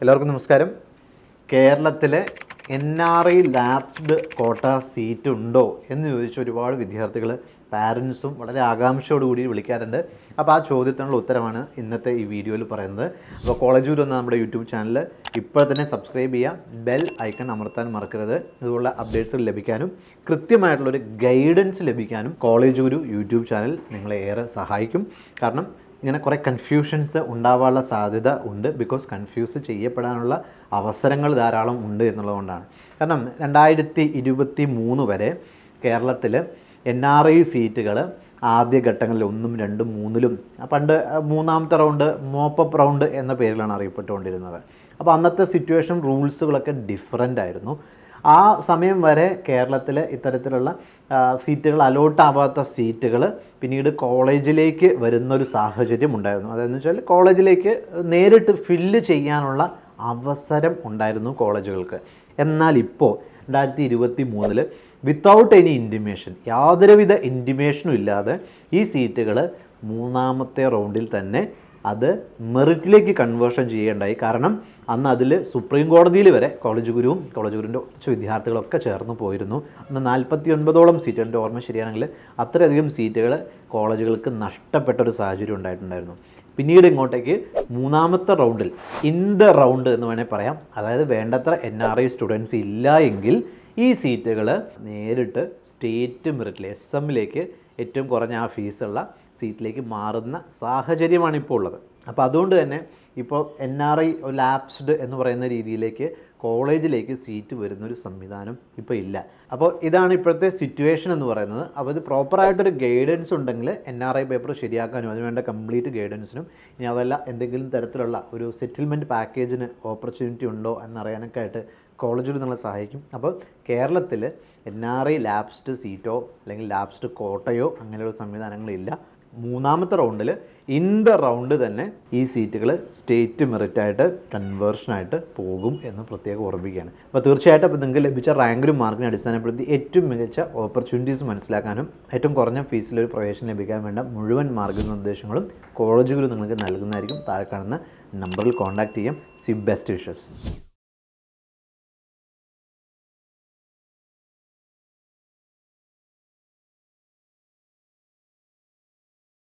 എല്ലാവർക്കും നമസ്കാരം. കേരളത്തിലെ N R I lapsed quota seat ഉണ്ടോ എന്ന് ചോദിച്ച ഒരുപാട് വിദ്യാർത്ഥികൾ പാരൻസും വളരെ ആകാംക്ഷയോടുകൂടി വിളിക്കാറുണ്ട്. അപ്പോൾ ആ ചോദ്യത്തിനുള്ള ഉത്തരമാണ് ഇന്നത്തെ ഈ വീഡിയോയിൽ പറയുന്നത്. അപ്പോൾ കോളേജ് ഗുരു എന്ന നമ്മുടെ യൂട്യൂബ് ചാനൽ ഇപ്പോൾ തന്നെ സബ്സ്ക്രൈബ് ചെയ്യുക ബെൽ ഐക്കൺ അമർത്താൻ മറക്കരുത്. ഇതുപോലുള്ള അപ്ഡേറ്റ്സ് ലഭിക്കാനും കൃത്യമായിട്ടുള്ളൊരു ഗൈഡൻസ് ലഭിക്കാനും കോളേജ് ഗുരു യൂട്യൂബ് ചാനൽ നിങ്ങളെ ഏറെ സഹായിക്കും. കാരണം ഇങ്ങനെ കുറേ കൺഫ്യൂഷൻസ് ഉണ്ടാവാനുള്ള സാധ്യത ഉണ്ട്. ബിക്കോസ് കൺഫ്യൂസ് ചെയ്യപ്പെടാനുള്ള അവസരങ്ങൾ ധാരാളം ഉണ്ട് എന്നുള്ളതുകൊണ്ടാണ്. കാരണം രണ്ടായിരത്തി ഇരുപത്തി മൂന്ന് വരെ കേരളത്തിൽ എൻ ആർ ഐ സീറ്റുകൾ ആദ്യ ഘട്ടങ്ങളിൽ ഒന്നും രണ്ടും മൂന്നിലും. പണ്ട് മൂന്നാമത്തെ റൗണ്ട് മോപ്പപ്പ് റൗണ്ട് എന്ന പേരിലാണ് അറിയപ്പെട്ടുകൊണ്ടിരുന്നത്. അപ്പോൾ അന്നത്തെ സിറ്റുവേഷൻ റൂൾസുകളൊക്കെ ഡിഫറെന്റ് ആയിരുന്നു. ആ സമയം വരെ കേരളത്തിൽ ഇത്തരത്തിലുള്ള സീറ്റുകൾ അലോട്ട് ആവാത്ത സീറ്റുകൾ പിന്നീട് കോളേജിലേക്ക് വരുന്നൊരു സാഹചര്യം ഉണ്ടായിരുന്നു. അതെന്ന് വെച്ചാൽ കോളേജിലേക്ക് നേരിട്ട് ഫില്ല് ചെയ്യാനുള്ള അവസരം ഉണ്ടായിരുന്നു കോളേജുകൾക്ക് എന്നാൽ ഇപ്പോൾ രണ്ടായിരത്തി ഇരുപത്തി മൂന്നിൽ വിത്തൗട്ട് എനി ഇന്റിമേഷൻ യാതൊരുവിധ ഇന്റിമേഷനും ഇല്ലാതെ ഈ സീറ്റുകൾ മൂന്നാമത്തെ റൗണ്ടിൽ തന്നെ അത് മെറിറ്റിലേക്ക് കൺവേർഷൻ ചെയ്യേണ്ടായി. കാരണം അന്ന് അതിൽ സുപ്രീം കോടതിയിൽ വരെ കോളേജ് ഗുരുവും കോളേജ് ഗുരുവിന്റെ കുറച്ച് വിദ്യാർത്ഥികളൊക്കെ ചേർന്ന് പോയിരുന്നു. അന്ന് നാൽപ്പത്തി ഒൻപതോളം സീറ്റ് എന്റെ ഓർമ്മ ശരിയാണെങ്കിൽ അത്രയധികം സീറ്റുകൾ കോളേജുകൾക്ക് നഷ്ടപ്പെട്ട ഒരു സാഹചര്യം ഉണ്ടായിട്ടുണ്ടായിരുന്നു. പിന്നീട് ഇങ്ങോട്ടേക്ക് മൂന്നാമത്തെ റൗണ്ടിൽ ഇൻ ദ റൗണ്ട് എന്ന് വേണേൽ പറയാം. അതായത് വേണ്ടത്ര എൻ ആർ ഐ സ്റ്റുഡൻസ് ഇല്ല എങ്കിൽ ഈ സീറ്റുകൾ നേരിട്ട് സ്റ്റേറ്റ് മെറിറ്റിൽ എസ് എമ്മിലേക്ക് ഏറ്റവും കുറഞ്ഞ ആ ഫീസുള്ള സീറ്റിലേക്ക് മാറുന്ന സാഹചര്യമാണ് ഇപ്പോൾ ഉള്ളത്. അപ്പോൾ അതുകൊണ്ട് തന്നെ ഇപ്പോൾ എൻ ആർ ഐ ലാപ്സ്ഡ് എന്ന് പറയുന്ന രീതിയിലേക്ക് കോളേജിലേക്ക് സീറ്റ് വരുന്നൊരു സംവിധാനം ഇപ്പോൾ ഇല്ല. അപ്പോൾ ഇതാണ് ഇപ്പോഴത്തെ സിറ്റുവേഷൻ എന്ന് പറയുന്നത്. അപ്പോൾ ഇത് പ്രോപ്പറായിട്ടൊരു ഗൈഡൻസ് ഉണ്ടെങ്കിൽ എൻ ആർ ഐ പേപ്പർ ശരിയാക്കാനും അതിനുവേണ്ട കംപ്ലീറ്റ് ഗൈഡൻസിനും ഇനി അതല്ല എന്തെങ്കിലും തരത്തിലുള്ള ഒരു സെറ്റിൽമെന്റ് പാക്കേജിന് ഓപ്പർച്യൂണിറ്റി ഉണ്ടോ എന്നറിയാനൊക്കെ ആയിട്ട് കോളേജിൽ നിങ്ങളെ സഹായിക്കും. അപ്പോൾ കേരളത്തിൽ എൻ ആർ ഐ ലാബ്സ്ഡ് സീറ്റോ അല്ലെങ്കിൽ ലാബ്സ്ഡ് കോട്ടയോ അങ്ങനെയുള്ള സംവിധാനങ്ങളില്ല. മൂന്നാമത്തെ റൗണ്ടിൽ ഇൻ ദ റൗണ്ട് തന്നെ ഈ സീറ്റുകൾ സ്റ്റേറ്റ് മെറിറ്റായിട്ട് കൺവേർഷനായിട്ട് പോകും എന്ന് പ്രത്യേകം ഓർമ്മിക്കുകയാണ് അപ്പോൾ തീർച്ചയായിട്ടും അപ്പോൾ നിങ്ങൾക്ക് ലഭിച്ച റാങ്കിലും മാർക്കിനെ അടിസ്ഥാനപ്പെടുത്തി ഏറ്റവും മികച്ച ഓപ്പർച്യൂണിറ്റീസ് മനസ്സിലാക്കാനും ഏറ്റവും കുറഞ്ഞ ഫീസിൽ ഒരു പ്രവേശനം ലഭിക്കാൻ വേണ്ട മുഴുവൻ മാർഗനിർദ്ദേശങ്ങളും കോളേജുകൾ നിങ്ങൾക്ക് നൽകുന്നതായിരിക്കും. താഴെ കാണുന്ന നമ്പറിൽ കോൺടാക്റ്റ് ചെയ്യാം. C best wishes